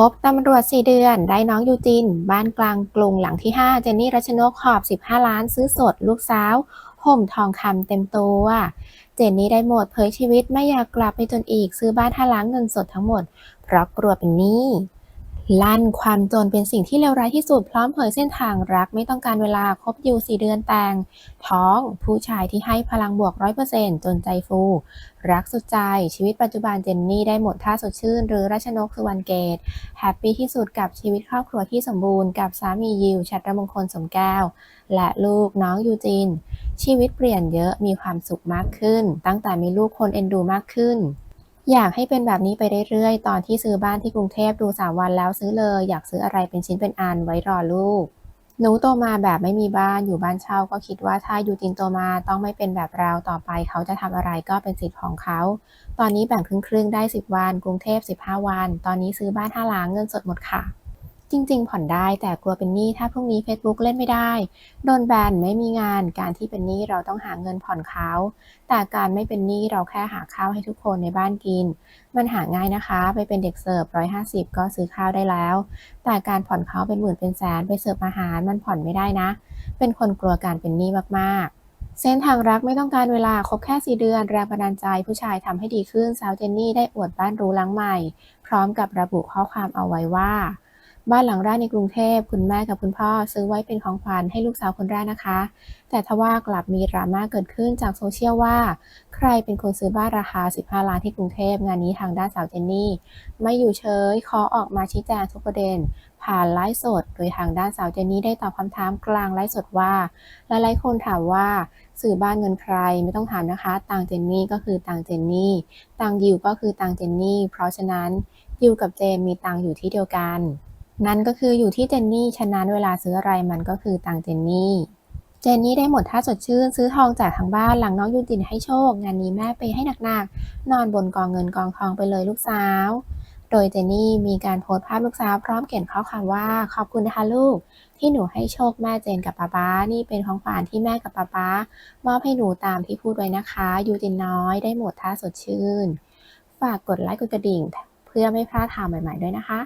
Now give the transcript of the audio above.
พบตำรวจ 4 เดือนได้น้องยูจิน บ้านกลางกรุงหลังที่ 5 เจนนี่รัชนกขอบ 15 ล้านซื้อสดลูกสาวห่มทองคำเต็มตัว เจนนี่ได้หมดเผยชีวิตไม่อยากกลับไปจนอีกซื้อบ้านท่าล้างเงินสดทั้งหมด เพราะกลัวเป็นหนี้ ลั่นความจนเป็นสิ่งที่เลวร้ายที่สุดพร้อมเผยเส้นทางรักไม่ต้องการเวลาคบอยู่4เดือนแต่ง ท้องผู้ชายที่ให้พลังบวก100%จนใจฟู รักสุดใจ ชีวิตปัจจุบันเจนนี่ได้หมดท่าสดชื่น หรือรัชนกสุวรรณเกตแฮปปี้ที่สุดกับชีวิตครอบครัวที่สมบูรณ์กับสามียิวชัตรมงคลสมแก้ว และลูกน้องยูจิน ชีวิตเปลี่ยนเยอะมีความสุขมากขึ้น ตั้งแต่มีลูกคนเอ็นดูมากขึ้น อยากให้เป็นแบบนี้ไปเรื่อยๆ ตอนที่ซื้อบ้านที่กรุงเทพดูสามวันแล้วซื้อเลย อยากซื้ออะไรเป็นชิ้นเป็นอันไว้รอลูก หนูโตมาแบบไม่มีบ้านอยู่บ้านเช่าก็คิดว่าถ้าอยู่จินโตมาต้องไม่เป็นแบบเราต่อไปเขาจะทำอะไรก็เป็นสิทธิ์ของเขา ตอนนี้แบ่งครึ่งๆได้ 10 วัน กรุงเทพ 15 วัน ตอนนี้ซื้อบ้านห้าล้านเงินสดหมดค่ะ จริง ๆ ผ่อนได้แต่กลัวเป็นหนี้ถ้าพรุ่งนี้ Facebook เล่นไม่ได้ โดนแบนไม่มีงาน การที่เป็นหนี้เราต้องหาเงินผ่อนเขาแต่การไม่เป็นหนี้เราแค่หาข้าวให้ทุกคนในบ้านกิน มันหาง่ายนะคะ ไปเป็นเด็กเสิร์ฟ150ก็ซื้อข้าวได้แล้ว แต่การผ่อนเขาเป็นหมื่นเป็นแสนไปเสิร์ฟอาหารมันผ่อนไม่ได้นะ เป็นคนกลัวการเป็นหนี้มากๆเส้นทางรักไม่ต้องการเวลาคบแค่4เดือน แรงบันดาลใจผู้ชายทำให้ดีขึ้นสาวเจนนี่ได้อวดบ้านรูหลังใหม่ พร้อมกับระบุข้อความเอาไว้ว่า บ้านหลังแรกในกรุงเทพคุณแม่กับคุณพ่อซื้อไว้เป็นของขวัญให้ลูกสาวคนแรกนะคะ แต่ทว่ากลับมีดราม่าเกิดขึ้นจากโซเชียลว่า ใครเป็นคนซื้อบ้านราคา 15 ล้านที่กรุงเทพงานนี้ทางด้านสาวเจนนี่ ไม่อยู่เฉยขอออกมาชี้แจงทุกประเด็น ผ่านไลฟ์สด โดยทางด้านสาวเจนนี่ได้ตอบคำถามกลางไลฟ์สดว่าหลายๆคนถามว่าซื้อบ้านเงินใครไม่ต้องถามนะคะตังเจนนี่ก็คือตังเจนนี่ตังยิวก็คือตังเจนนี่ เพราะฉะนั้นยิวกับเจนมีตังอยู่ที่เดียวกัน นั่นก็คืออยู่ที่เจนนี่ฉะนั้นเวลาซื้ออะไรมันก็คือตังเจนนี่ เจนนี่ได้หมดท่าสดชื่น ซื้อทองจากทางบ้านหลังน้องยูจินให้โชค งานนี้แม่ไปให้หนักๆ นอนบนกองเงินกองทองไปเลยลูกสาว โดยเจนนี่มีการโพสต์ภาพลูกสาวพร้อมเขียนข้อความว่าขอบคุณนะคะลูก ที่หนูให้โชคแม่เจนกับป๊าป๊านี่เป็นของขวัญที่แม่กับป๊าป๊ามอบให้หนูตามที่พูดไว้นะคะยูจินน้อยได้หมดท่าสดชื่น ฝากกดไลค์กดกระดิ่ง เพื่อไม่พลาดข่าวใหม่ ๆด้วยนะคะ